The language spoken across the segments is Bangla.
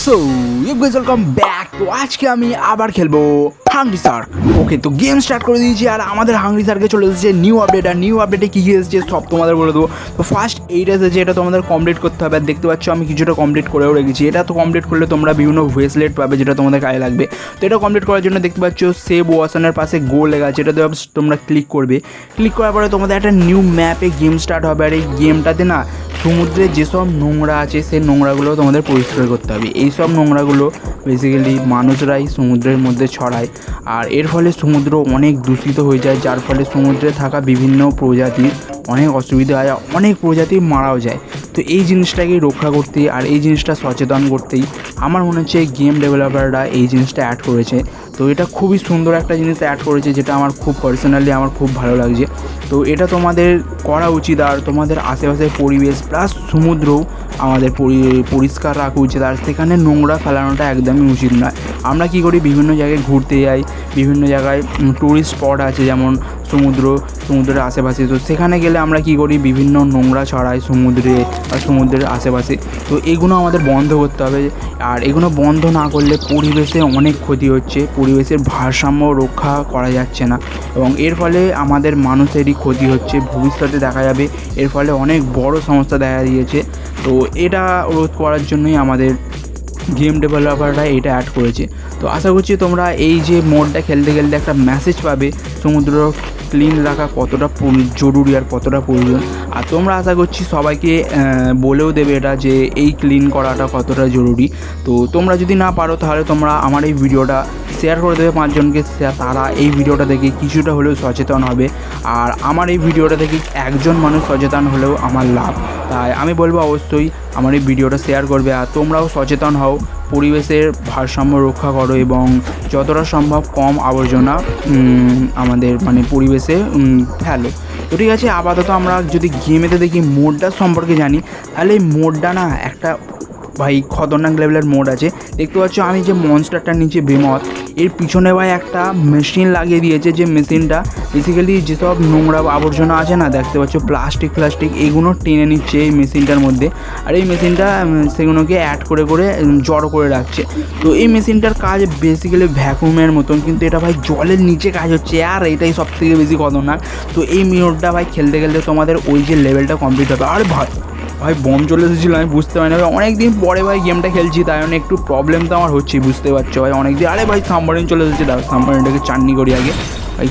So you guys welcome back তো আজকে আমি আবার খেলব হাংরি সার্ক ওকে তো গেম স্টার্ট করে দিয়েছি আর আমাদের হাংরি সার্কে চলে এসেছে নিউ আপডেট আর নিউ আপডেটে কী কী এসেছে সব তোমাদের বলে দেবো। তো ফার্স্ট এইটা এসেছে, এটা তোমাদের কমপ্লিট করতে হবে। আর দেখতে পাচ্ছ আমি কিছুটা কমপ্লিট করেও রেখেছি। এটা তো কমপ্লিট করলে তোমরা বিভিন্ন ভেসলেট পাবে যেটা তোমাদের কাজে লাগবে। তো এটা কমপ্লিট করার জন্য দেখতে পাচ্ছ সেভ ওয়াশনের পাশে গোল লেখা আছে। এটাতে তোমরা ক্লিক করবে। ক্লিক করার পরে তোমাদের একটা নিউ ম্যাপে গেম স্টার্ট হবে। আর এই গেমটাতে না সমুদ্রে যেসব নোংরা আছে, সেই নোংরাগুলো তোমাদের পরিষ্কার করতে হবে। এইসব নোংরাগুলো বেসিক্যালি মানুষরাই সমুদ্রের মধ্যে ছড়ায়। আর এর ফলে সমুদ্র অনেক দূষিত হয়ে যায়, যার ফলে সমুদ্রে থাকা বিভিন্ন প্রজাতির অনেক অসুবিধা হয়, অনেক প্রজাতি মারাও যায়। তো এই জিনিসটাকে রক্ষা করতে আর এই জিনিসটা সচেতন করতেই আমার মনে হচ্ছে গেম ডেভেলপাররা এই জিনিসটা অ্যাড করেছে। তো এটা খুবই সুন্দর একটা জিনিস অ্যাড করেছে, যেটা আমার খুব পার্সোনালি আমার খুব ভালো লাগছে। তো এটা তোমাদের করা উচিত আর তোমাদের আশেপাশের পরিবেশ প্লাস সমুদ্রও আমাদের পরি- পরিষ্কার রাখা উচিত। আর সেখানে নোংরা ফেলানোটা একদমই উচিত নয়। আমরা কী করি, বিভিন্ন জায়গায় ঘুরতে যাই, বিভিন্ন জায়গায় টুরিস্ট স্পট আছে, যেমন সমুদ্র, সমুদ্রের আশেপাশে। তো সেখানে গেলে আমরা কী করি, বিভিন্ন নোংরা ছড়াই সমুদ্রে বা সমুদ্রের আশেপাশে। তো এগুলো আমাদের বন্ধ করতে হবে। আর এগুলো বন্ধ না করলে পরিবেশে অনেক ক্ষতি হচ্ছে। পরিবেশের ভারসাম্য রক্ষা করা যাচ্ছে না। এবং এর ফলে আমাদের মানুষেরই ক্ষতি হচ্ছে। ভবিষ্যতে দেখা যাবে, এর ফলে অনেক বড় সমস্যা দেখা দিয়েছে। তো এটা রোধ করার জন্যই আমাদের গেম ডেভেলপাররা এটা অ্যাড করেছে। তো আশা করছি তোমরা এই যে মোডটা খেলতে খেলতে একটা মেসেজ পাবে, সমুদ্র ক্লিন রাখা কতটা জরুরি আর কতটা প্রয়োজন। আর তোমরা আশা করছি সবাইকে বলেও দেবে এটা যে এই ক্লিন করাটা কতটা জরুরি। তো তোমরা যদি না পারো তাহলে তোমরা আমার এই ভিডিওটা শেয়ার করে দেবে পাঁচজনকে তারা এই ভিডিওটা দেখে কিছুটা হলেও সচেতন হবে। আর আমার এই ভিডিওটা দেখে একজন মানুষ সচেতন হলেও আমার লাভ। তাই আমি বলব অবশ্যই আমার এই ভিডিওটা শেয়ার করবে আর তোমরাও সচেতন হও, পরিবেশের ভারসাম্য রক্ষা করো এবং যতটা সম্ভব কম আবর্জনা আমাদের মানে পরিবেশে ফেলো। তো ঠিক আছে, আপাতত আমরা যদি গেমেতে দেখি, মোডটা সম্পর্কে জানি, তাহলে এই মোডটা না একটা ভাই খতরনাক লেভেলের মোড আছে। দেখতে পাচ্ছ আমি যে মনস্টারটার নিচে বেমত। এর পিছনে ভাই একটা মেশিন লাগিয়ে দিয়েছে যে মেশিনটা বেসিক্যালি যেসব নোংরা আবর্জনা আছে না, দেখতে পাচ্ছ প্লাস্টিক প্লাস্টিক এগুলো টেনে নিচ্ছে এই মেশিনটার মধ্যে। আর এই মেশিনটা সেগুলোকে অ্যাড করে করে জড়ো করে রাখছে। তো এই মেশিনটার কাজ বেসিক্যালি ভ্যাকুমের মতন, কিন্তু এটা ভাই জলের নিচে কাজ হচ্ছে। আর এটাই সব থেকে বেশি খতরনাক তো এই মিনিটটা ভাই খেলতে খেলতে তোমাদের ওই যে লেভেলটা কমপ্লিট হবে। আর ভাই! ভাই বম চলে এসেছিল, আমি বুঝতে পারি না ভাই অনেক দিন পরে ভাই গেমটা খেলছি, তাই জন্য একটু প্রবলেম তো আমার হচ্ছে বুঝতে পারছ ভাই? অনেক দিন আরে ভাই সাম্বারিন চলে এসেছে দাও সাম্বারিনটাকে চাটনি করি আগে। ভাই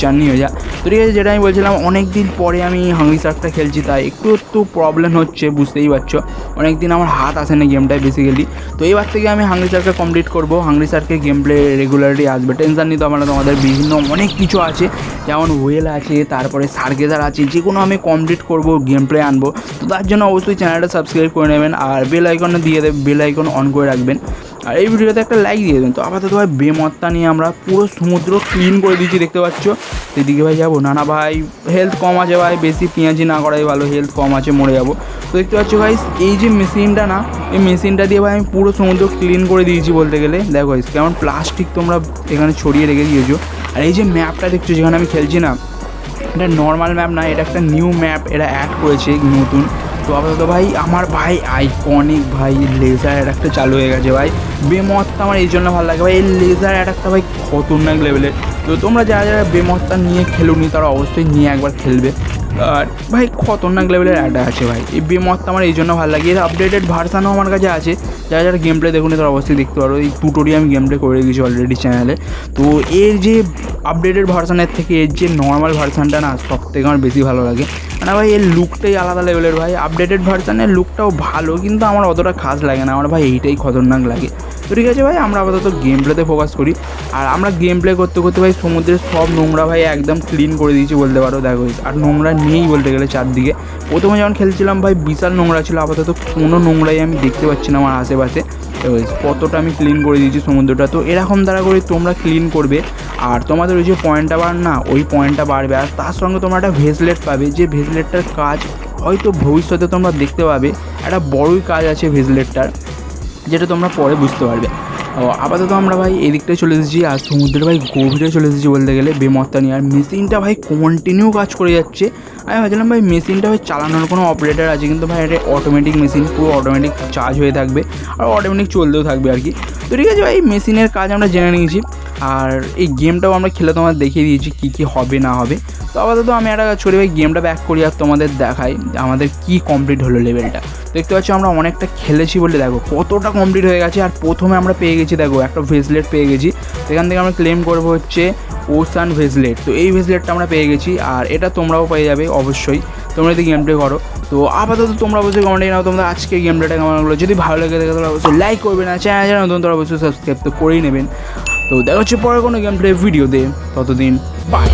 চাটনি হয়ে যা। তো ঠিক আছে, যেটা আমি বলছিলাম অনেক দিন পরে আমি হাংরি সার্কটা খেলছি, তাই একটু একটু প্রবলেম হচ্ছে, বুঝতেই পারছ। অনেক দিন আমার হাত আসে না গেমটায় বেসিক্যালি তো এইবার থেকে আমি হাংরি সার্কটা কমপ্লিট করব। হাংরি সার্কের গেম প্লে রেগুলারলি আসবে। টেনশন নিতে না, তোমাদের বিভিন্ন অনেক কিছু আছে। যেমন ওয়েল আছে, তারপরে সার্গেজার আছে যে কোনো আমি কমপ্লিট করব গেম প্লে আনব। তো তার জন্য অবশ্যই চ্যানেলটা সাবস্ক্রাইব করে নেবেন, আর বেল আইকনে দিয়ে দেবে বেল আইকন অন করে রাখবেন। আর এই ভিডিওতে একটা লাইক দিয়ে দেবেন তো আপাতত ভাই বেমত্তা নিয়ে আমরা পুরো সমুদ্র ক্লিন করে দিয়েছি দেখতে পাচ্ছ? সেদিকে ভাই যাব। না না ভাই হেলথ কম আছে ভাই বেশি পেঁয়াজি না করাই ভালো হেলথ কম আছে মরে যাব। তো দেখতে পাচ্ছ ভাই এই যে মেশিনটা না এই মেশিনটা দিয়ে ভাই আমি পুরো সমুদ্র ক্লিন করে দিয়েছি বলতে গেলে। দেখো guys, কেমন প্লাস্টিক তোমরা এখানে ছড়িয়ে রেখে দিয়েছ। আর এই যে ম্যাপটা দেখছ যেখানে আমি খেলছি না এটা নর্মাল ম্যাপ না এটা একটা নিউ ম্যাপ এটা অ্যাড করেছে নতুন। তো আপাতত ভাই, আমার ভাই আইকনিক ভাই লেজার অ্যাটাকটা চালু হয়ে গেছে ভাই। বেমত্তা আমার এই জন্য ভালো লাগে ভাই, এই লেজার অ্যাটাকটা ভাই খতরনাক লেভেলের তো তোমরা যারা যারা বেমত্তা নিয়ে খেলুনি, তারা অবশ্যই নিয়ে একবার খেলবে। আর ভাই, খতরনাক লেভেলের একটা আছে ভাই। এই বেমত্তা আমার এই জন্য ভালো লাগে। এর আপডেটেড ভার্সানও আমার কাছে আছে। যারা যারা গেম প্লে দেখুন, তারা অবশ্যই দেখতে পারো। এই টুটোরিয়াল আমি গেম প্লে করে দিয়েছি অলরেডি চ্যানেলে তো এর যে আপডেটেড ভার্সানের থেকে এর যে নর্মাল ভার্সানটা না, সব থেকে আমার বেশি ভালো লাগে। না ভাই, এর লুকটাই আলাদা লেভেলের ভাই। আপডেটেড ভার্সানের লুকটাও ভালো, কিন্তু আমার অতটা খাস লাগে না। আমার ভাই, এইটাই খতরনাক লাগে। তো ঠিক আছে ভাই, আমরা আপাতত গেম প্লেতে ফোকাস করি। আর আমরা গেম প্লে করতে করতে ভাই, সমুদ্রের সব নোংরা ভাই একদম ক্লিন করে দিয়েছি বলতে পারো, দেখো আর নোংরা নেই বলতে গেলে চারদিকে। প্রথমে যখন খেলছিলাম ভাই, বিশাল নোংরা ছিল, আপাতত কোনো নোংরাই আমি দেখতে পাচ্ছি না আমার আশেপাশে। কতটা আমি ক্লিন করে দিয়েছি সমুদ্রটা। তো এরকম দ্বারা করে তোমরা ক্লিন করবে। আর তোমাদের ওই যে পয়েন্টটা বার না, ওই পয়েন্টটা বাড়বে। আর তার সঙ্গে তোমরা একটা ভেসলেট পাবে। যে ভেসলেটটার কাজ হয়তো ভবিষ্যতে তোমরা দেখতে পাবে। একটা বড়ই কাজ আছে ভেসলেটটার যেটা তোমরা পরে বুঝতে পারবে। আপাতত আমরা ভাই এদিকটায় চলে এসেছি, আর সমুদ্রের ভাই গভীরে চলে এসেছি বলতে গেলে বেমত্তা নিয়ে। আর মেশিনটা ভাই কন্টিনিউ কাজ করে যাচ্ছে। আমি ভাবছিলাম ভাই মেশিনটা ভাই চালানোর কোনো অপারেটার আছে, কিন্তু ভাই এটা অটোমেটিক মেশিন পুরো অটোমেটিক চার্জ হয়ে থাকবে। আর অটোমেটিক চলতেও থাকবে আর কি। তো ঠিক আছে ভাই মেশিনের কাজ আমরা জেনে নিয়েছি। আর এই গেমটাও আমরা খেলে তোমাদের দেখিয়ে দিয়েছি কী কী হবে, না হবে। তো আপাতত আমি একটা করি ভাই গেমটা ব্যাক করি আর তোমাদের দেখাই আমাদের কী কমপ্লিট হলো লেভেলটা দেখতে পাচ্ছি আমরা অনেকটা খেলেছি বলে দেখো, কতটা কমপ্লিট হয়ে গেছে। আর প্রথমে আমরা পেয়ে গেছি দেখো, একটা ভেসলেট পেয়ে গেছি। সেখান থেকে আমরা ক্লেম করব হচ্ছে ওসান ভেসলেট তো এই ভেসলেটটা আমরা পেয়ে গেছি আর এটা তোমরাও পেয়ে যাবে অবশ্যই। তোমরা যদি গেম প্লে করো। তো আপাতত তোমরা অবশ্যই কমেন্টে নাও তোমরা আজকে গেম প্লেটা কেমন লাগল। যদি ভালো লাগে থাকে তাহলে অবশ্যই লাইক করবে না। চ্যানেল নতুন তারা অবশ্যই সাবস্ক্রাইব তো করেই নেবেন। তো দেখা হচ্ছে পরে কোনো গেম প্লে ভিডিও দে ততদিন বাই